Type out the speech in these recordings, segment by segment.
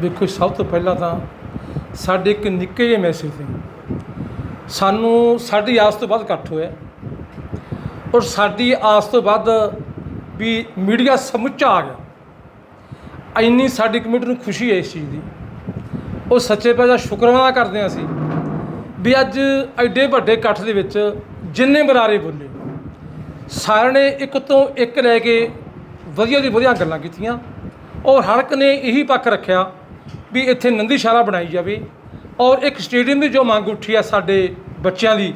ਦੇਖੋ ਸਭ ਤੋਂ ਪਹਿਲਾਂ ਤਾਂ ਸਾਡੇ ਇੱਕ ਨਿੱਕੇ ਜਿਹੇ ਮੈਸੇਜ ਤੇ ਸਾਨੂੰ ਸਾਡੀ ਆਸ ਤੋਂ ਵੱਧ ਇਕੱਠ ਹੋਇਆ। ਔਰ ਸਾਡੀ ਆਸ ਤੋਂ ਵੱਧ ਵੀ ਮੀਡੀਆ ਸਮੁੱਚਾ ਆ ਗਿਆ। ਇੰਨੀ ਸਾਡੀ ਕਮੇਟੀ ਨੂੰ ਖੁਸ਼ੀ ਹੈ ਇਸ ਚੀਜ਼ ਦੀ। ਉਹ ਸੱਚੇ ਪਾਤਸ਼ਾਹ ਦਾ ਸ਼ੁਕਰਾਨਾ ਕਰਦੇ ਹਾਂ ਅਸੀਂ ਵੀ ਅੱਜ ਐਡੇ ਵੱਡੇ ਇਕੱਠ ਦੇ ਵਿੱਚ ਜਿੰਨੇ ਬਰਾਰੇ ਬੋਲੇ, ਸਾਰਿਆਂ ਨੇ ਇੱਕ ਤੋਂ ਇੱਕ ਲੈ ਕੇ ਵਧੀਆ ਦੀ ਵਧੀਆ ਗੱਲਾਂ ਕੀਤੀਆਂ। ਔਰ ਹਰ ਇੱਕ ਨੇ ਇਹੀ ਪੱਖ ਰੱਖਿਆ ਵੀ ਇੱਥੇ ਨੰਦੀਸ਼ਾਲਾ ਬਣਾਈ ਜਾਵੇ। ਔਰ ਇੱਕ ਸਟੇਡੀਅਮ ਦੀ ਜੋ ਮੰਗ ਉੱਠੀ ਆ ਸਾਡੇ ਬੱਚਿਆਂ ਦੀ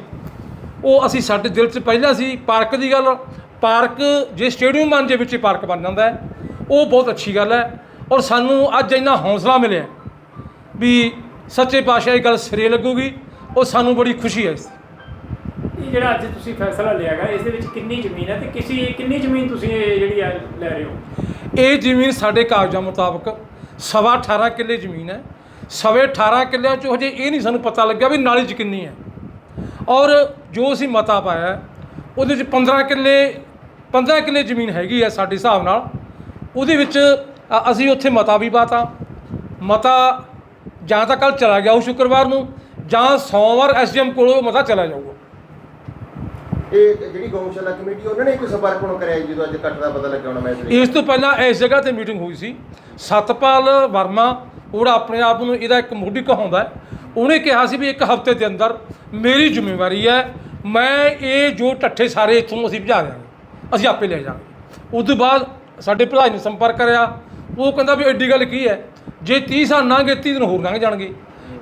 ਉਹ ਅਸੀਂ ਸਾਡੇ ਦਿਲ 'ਚ ਪਹਿਲਾਂ ਸੀ ਪਾਰਕ ਦੀ ਗੱਲ ਪਾਰਕ ਜੇ ਸਟੇਡੀਅਮ ਬਣ ਜੇ ਵਿੱਚ ਪਾਰਕ ਬਣ ਜਾਂਦਾ ਹੈ। ਉਹ ਬਹੁਤ ਅੱਛੀ ਗੱਲ ਹੈ। ਔਰ ਸਾਨੂੰ ਅੱਜ ਇੰਨਾ ਹੌਸਲਾ ਮਿਲਿਆ ਵੀ ਸੱਚੇ ਪਾਤਸ਼ਾਹ ਇਹ ਗੱਲ ਸਿਰੇ ਲੱਗੂਗੀ ਉਹ ਸਾਨੂੰ ਬੜੀ ਖੁਸ਼ੀ ਹੈ ਇਸ ਦੀ। ਇਹ ਜਿਹੜਾ ਅੱਜ ਤੁਸੀਂ ਫੈਸਲਾ ਲਿਆਗਾ ਇਸ ਦੇ ਵਿੱਚ ਕਿੰਨੀ ਜ਼ਮੀਨ ਹੈ ਤੇ ਕਿਸੇ ਕਿੰਨੀ ਜ਼ਮੀਨ ਤੁਸੀਂ ਇਹ ਜਿਹੜੀ ਲੈ ਰਹੇ ਹੋ? ਇਹ ਜ਼ਮੀਨ ਸਾਡੇ ਕਾਗਜ਼ਾਂ ਮੁਤਾਬਕ ਸਵਾ 18 ਕਿੱਲੇ ਜ਼ਮੀਨ ਹੈ। ਸਵੇ 18 ਕਿੱਲਿਆਂ ਚੋਂ ਹਜੇ ਇਹ ਨਹੀਂ ਸਾਨੂੰ ਪਤਾ ਲੱਗਿਆ ਵੀ ਨਾਲੀ 'ਚ ਕਿੰਨੀ ਹੈ। ਔਰ ਜੋ ਅਸੀਂ ਮਤਾ ਪਾਇਆ ਉਹਦੇ 'ਚ 15 ਕਿੱਲੇ 15 ਕਿੱਲੇ ਜ਼ਮੀਨ ਹੈਗੀ ਹੈ ਸਾਡੇ ਹਿਸਾਬ ਨਾਲ। ਉਹਦੇ ਵਿੱਚ ਅਸੀਂ ਉੱਥੇ ਮਤਾ ਵੀ ਪਾਤਾ। ਮਤਾ ਜਾਂ ਤਾਂ ਕੱਲ ਚਲਾ ਗਿਆ ਉਹ ਸ਼ੁੱਕਰਵਾਰ ਨੂੰ ਜਾਂ ਸੋਮਵਾਰ ਐਸਡੀਐਮ ਕੋਲ ਮਤਾ ਚਲਾ ਜਾਊਗਾ। ਇਹ ਜਿਹੜੀ ਗਊਸ਼ਾਲਾ ਕਮੇਟੀ ਉਹਨਾਂ ਨੇ ਕੋਈ ਸੰਪਰਕ ਹੁਣ ਕਰਿਆ ਜਦੋਂ ਅੱਜ ਕੱਟ ਦਾ ਪਤਾ ਲੱਗਿਆ ਹੋਣਾ ਮੈਚ ਇਸ ਤੋਂ ਪਹਿਲਾਂ ਇਸ ਜਗ੍ਹਾ ਤੇ ਮੀਟਿੰਗ ਹੋਈ ਸੀ। ਸਤਪਾਲ ਵਰਮਾ, ਉਹ ਆਪਣੇ ਆਪ ਨੂੰ ਇਹਦਾ ਇੱਕ ਮੋਢੀ ਕਹਾਉਂਦਾ ਉਹਨੇ ਕਿਹਾ ਸੀ ਵੀ ਇੱਕ ਹਫ਼ਤੇ ਦੇ ਅੰਦਰ ਮੇਰੀ ਜ਼ਿੰਮੇਵਾਰੀ ਹੈ, ਮੈਂ ਇਹ ਜੋ ਟੱਠੇ ਸਾਰੇ ਇੱਥੋਂ ਅਸੀਂ ਭਜਾ ਦਿਆਂਗੇ, ਅਸੀਂ ਆਪੇ ਲੈ ਜਾਵਾਂਗੇ। ਉਸ ਤੋਂ ਬਾਅਦ ਸਾਡੇ ਭਲਾਈ ਨੇ ਸੰਪਰਕ ਕਰਿਆ। ਉਹ ਕਹਿੰਦਾ ਵੀ ਐਡੀ ਗੱਲ ਕੀ ਹੈ, ਜੇ 30 ਸਾਲ ਲੰਘ 30 ਦਿਨ ਹੋਰ ਲੰਘ ਜਾਣਗੇ।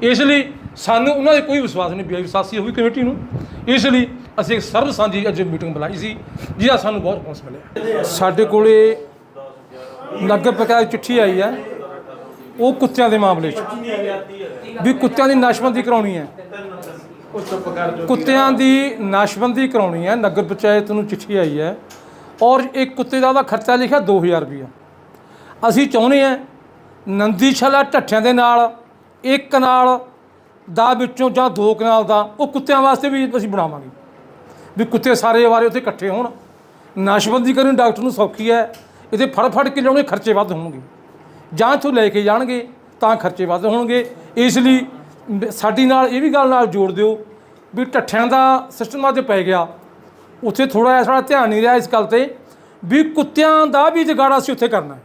ਇਸ ਲਈ ਸਾਨੂੰ ਉਹਨਾਂ ਦੇ ਕੋਈ ਵਿਸ਼ਵਾਸ ਨਹੀਂ ਪਿਆ ਵਿਸਾਸੀ ਹੋਈ ਕਮੇਟੀ ਨੂੰ। ਇਸ ਲਈ ਅਸੀਂ ਇੱਕ ਸਰਬ ਸਾਂਝੀ ਅੱਜ ਮੀਟਿੰਗ ਬੁਲਾਈ ਸੀ, ਜਿਹਦਾ ਸਾਨੂੰ ਬਹੁਤ ਹੌਂਸ ਮਿਲਿਆ। ਸਾਡੇ ਕੋਲੇ ਨਗਰ ਪੰਚਾਇਤ ਚਿੱਠੀ ਆਈ ਹੈ, ਉਹ ਕੁੱਤਿਆਂ ਦੇ ਮਾਮਲੇ 'ਚ। ਵੀ ਕੁੱਤਿਆਂ ਦੀ ਨਾਸ਼ਬੰਦੀ ਕਰਾਉਣੀ ਹੈ। ਕੁੱਤਿਆਂ ਦੀ ਨਾਸ਼ਬੰਦੀ ਕਰਾਉਣੀ ਹੈ, ਨਗਰ ਪੰਚਾਇਤ ਨੂੰ ਚਿੱਠੀ ਆਈ ਹੈ, ਔਰ ਇੱਕ ਕੁੱਤੇ ਦਾ ਉਹਦਾ ਖਰਚਾ ਲਿਖਿਆ 2000 ਰੁਪਇਆ ਅਸੀਂ ਚਾਹੁੰਦੇ ਹਾਂ, ਨੰਦੀਸ਼ਾਲਾ ਢੱਠਿਆਂ ਦੇ ਨਾਲ, ਇੱਕ ਕਨਾਲ ਦਾ ਵਿੱਚੋਂ ਜਾਂ ਦੋ ਕਨਾਲ ਦਾ, ਉਹ ਕੁੱਤਿਆਂ ਵਾਸਤੇ ਵੀ ਅਸੀਂ ਬਣਾਵਾਂਗੇ। ਵੀ ਕੁੱਤੇ ਸਾਰੇ ਵਾਰੇ ਉੱਥੇ ਇਕੱਠੇ ਹੋਣ। ਨਾਸ਼ਬੰਦੀ ਕਰਨੀ ਡਾਕਟਰ ਨੂੰ ਸੌਖੀ ਹੈ ਇਹਦੇ ਫੜ ਫੜ ਕੇ ਲਿਆਉਣੇ ਖਰਚੇ ਵੱਧ ਹੋਣਗੇ। ਜਾਂ ਇੱਥੋਂ ਲੈ ਕੇ ਜਾਣਗੇ, ਤਾਂ ਖਰਚੇ ਵੱਧ ਹੋਣਗੇ। ਇਸ ਲਈ ਸਾਡੀ ਨਾਲ ਇਹ ਵੀ ਗੱਲ ਨਾਲ ਜੋੜ ਦਿਓ ਵੀ ਢੱਠਿਆਂ ਦਾ ਸਿਸਟਮ ਅੱਜ ਪੈ ਗਿਆ। ਉੱਥੇ ਥੋੜਾ ਜਿਹਾ ਸਾਡਾ ਧਿਆਨ ਨਹੀਂ ਰਿਹਾ ਇਸ ਗੱਲ ਤੇ ਵੀ ਕੁੱਤਿਆਂ ਦਾ ਵੀ ਜਗਾੜਾ ਅਸੀਂ ਉੱਥੇ ਕਰਨਾ